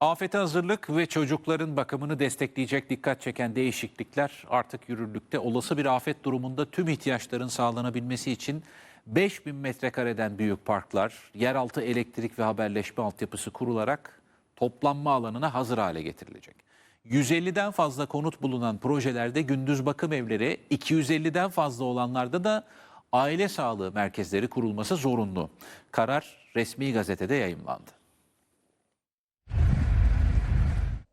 Afete hazırlık ve çocukların bakımını destekleyecek dikkat çeken değişiklikler artık yürürlükte. Olası bir afet durumunda tüm ihtiyaçların sağlanabilmesi için 5000 metrekareden büyük parklar, yeraltı elektrik ve haberleşme altyapısı kurularak toplanma alanına hazır hale getirilecek. 150'den fazla konut bulunan projelerde gündüz bakım evleri, 250'den fazla olanlarda da aile sağlığı merkezleri kurulması zorunlu. Karar resmi gazetede yayımlandı.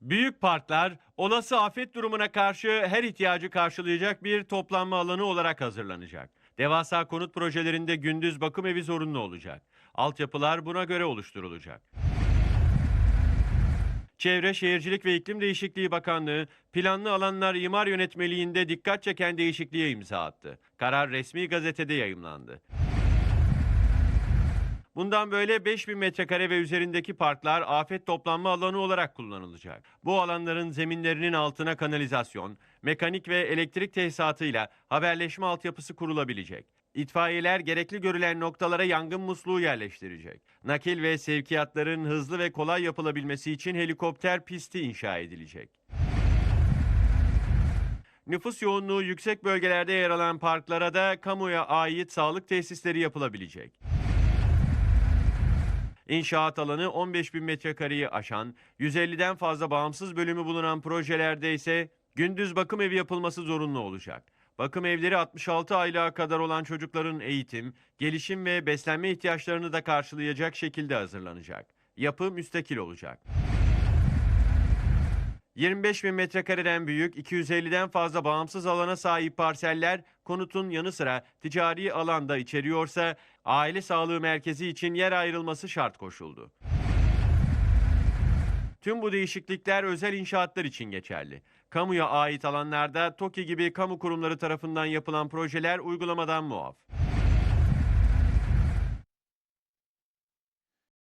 Büyük parklar olası afet durumuna karşı her ihtiyacı karşılayacak bir toplanma alanı olarak hazırlanacak. Devasa konut projelerinde gündüz bakım evi zorunlu olacak. Altyapılar buna göre oluşturulacak. Çevre Şehircilik ve İklim Değişikliği Bakanlığı planlı alanlar imar yönetmeliğinde dikkat çeken değişikliğe imza attı. Karar resmi gazetede yayımlandı. Bundan böyle 5000 metrekare ve üzerindeki parklar afet toplanma alanı olarak kullanılacak. Bu alanların zeminlerinin altına kanalizasyon, mekanik ve elektrik tesisatıyla haberleşme altyapısı kurulabilecek. İtfaiyeler gerekli görülen noktalara yangın musluğu yerleştirecek. Nakil ve sevkiyatların hızlı ve kolay yapılabilmesi için helikopter pisti inşa edilecek. Nüfus yoğunluğu yüksek bölgelerde yer alan parklara da kamuya ait sağlık tesisleri yapılabilecek. İnşaat alanı 15 bin metrekareyi aşan, 150'den fazla bağımsız bölümü bulunan projelerde ise gündüz bakım evi yapılması zorunlu olacak. Bakım evleri 66 aylığa kadar olan çocukların eğitim, gelişim ve beslenme ihtiyaçlarını da karşılayacak şekilde hazırlanacak. Yapı müstakil olacak. 25 bin metrekareden büyük, 250'den fazla bağımsız alana sahip parseller konutun yanı sıra ticari alanda içeriyorsa aile sağlığı merkezi için yer ayrılması şart koşuldu. Tüm bu değişiklikler özel inşaatlar için geçerli. Kamuya ait alanlarda TOKİ gibi kamu kurumları tarafından yapılan projeler uygulamadan muaf.